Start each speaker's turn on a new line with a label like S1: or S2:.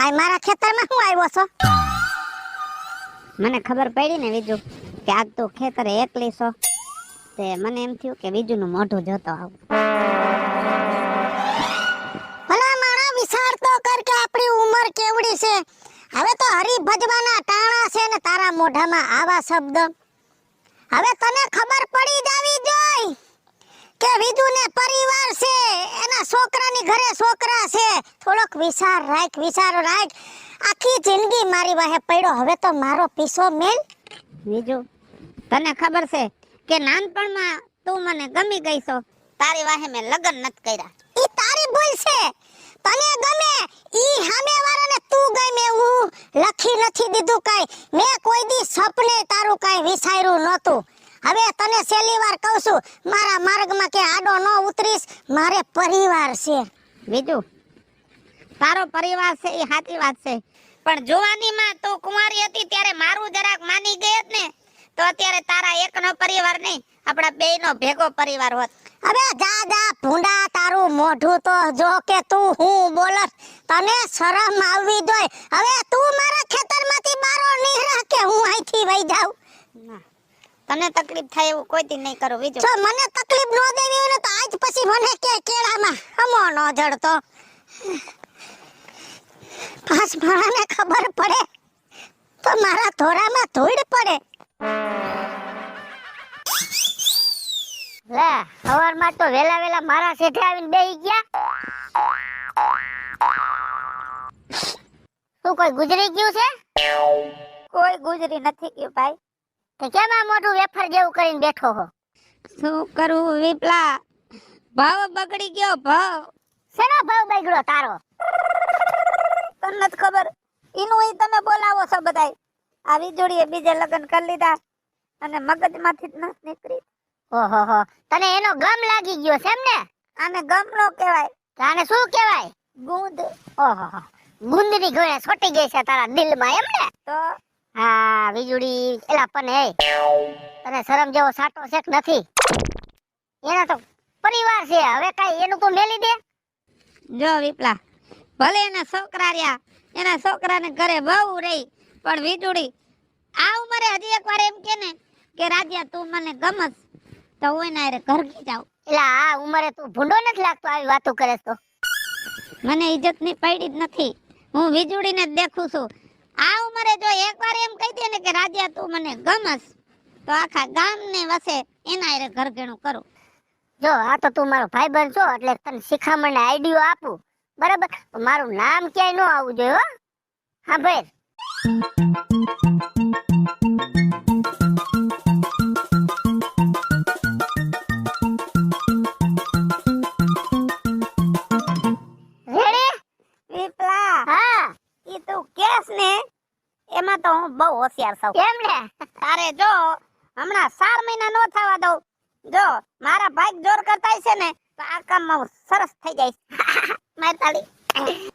S1: કાંઈ મારા ખેતરમાં હું આવ્યો છો?
S2: મને ખબર પડી ને બીજું કે આજ તું ખેતરે એકલી છો. તે મને એમ થયું કે બીજુંનું મોઢું જોતો આવું.
S1: વિચાર તો કર કે આપણી ઉંમર કેવડી છે. હવે તો હરી ભજવાના છે ને તારા મોઢામાં આવા શબ્દ. હવે તને ખબર પડી જાવી જોઈ કે વિદુને પરિવાર છે. છોકરાની ઘરે છોકરા છે. થોડોક વિચાર રાખ વિચાર રાખ. આખી જિંદગી મારી વાહે પડ્યો. હવે તો મારો પીસો મેલ.
S2: બીજું, તને ખબર છે કે નાનપણમાં તું મને ગમી ગઈ છો? તારી વાહે મેં લગ્ન નથી કર્યા.
S1: ઈ તારી ભૂલ છે. તને ગમે, ઈ સામે વાળાને તું ગમે એવું લખી નથી દીધું કાઈ. મેં કોઈ દી સપને તારું કાઈ વિચાર્યું નહોતું. હવે તને છેલ્લી વાર કહું છું મારા માર્ગમાં કે આડો ન ઉતરીશ મારે પરિવાર છે.
S2: બીજું? તારો પરિવાર છે એ સાચી વાત છે. પણ જુવાનીમાં તું કુંવારી હતી ત્યારે મારું જરાક માની ગઈ હત ને તો અત્યારે તારા એકનો પરિવાર નહીં આપણા બેયનો ભેગો પરિવાર હોત.
S1: હવે જા જા ભૂંડા તારું મોઢું તો જો કે તું હું બોલસ તને શરમ આવવી જોઈએ. હવે તું મારા ખેતરમાંથી બારો નીકળા કે હું અહીંથી વહી જાઉં.
S2: તને તકલીફ થાય એવું કોઈ દી નહીં કરું બીજું.
S1: જો મને તકલીફ ન દેવી હોય ને તો આજ પછી મને કે કેળામાં. હમો ન જડતો. પાંચ માણાને ખબર પડે તો મારા ધોરામાં ધૂળ પડે.
S2: લે સવારમાં તો વેલા વેલા મારા સેઠે આવીને બેહી ગયા. શું કોઈ ગુજરી ગયું છે? કોઈ ગુજરી નથી ગયું ભાઈ. તો કેમ આ મોટું વેફર જેવું કરીને બેઠો હો. શું કરું વિપલા? ભાવ બગડી ગયો ભાવ. શેનો ભાવ બગડ્યો તારો? તને નથી ખબર? એનું ઈ તમે બોલાવો છો બધાય. આ વીજળીએ બીજે લગ્ન કરી લીધા અને મગજમાંથી જ નથી નીકળી. ઓહો હો. તને એનો ગમ લાગી ગયો છે એમ ને આને ગમ નો કહેવાય. આને શું કહેવાય? ગુંદ. ઓહો હો. ગુંદની ગોળે છોટી ગઈ છે તારા દિલમાં એમ ને તો હા વીજળી એલા પણ હે તને શરમ જેવો સાટો છે કે નથી. એના તો પરિવાર છે હવે કઈ એનું તો મેલી દે. જો વિપલા ભલે એના છોકરા રહ્યા એના છોકરાને ઘરે બહુ રહી પણ વીજળી આ ઉંમરે હજી એકવાર એમ કે ને કે રાજા તું મને ગમસ તો હું એના ઘર કી જાઉં. એટલે આ ઉંમરે તું ભૂંડો નથી લાગતો આવી વાતો કરે તો? મને ઇજ્જતની પડી જ નથી. હું વીજળીને જ દેખું છું. આ ઉંમરે જો એકવાર એમ કહી દે ને કે રાજા તું મને ગમસ. તો આખા ગામને વસે એના હારે ઘર ઘેણું કરું. જો આ તો તું મારો ભાઈબંધ છો એટલે તને શિખામણ આઈડિયો આપું. બરાબર? મારું નામ ક્યાંય ન આવવું જોઈએ હો. હા ભાઈ. હા. ઈ તું કેસ ને? એમાં તો હું બહુ હોશિયાર છું. કેમ ને તારે જો હમણાં ચાર મહિના નો થવા દઉં. જો મારા ભાઈ જોર કરતા છે ને તો આ કામમાં હું સરસ થઈ જઈશ. મારી તાળી.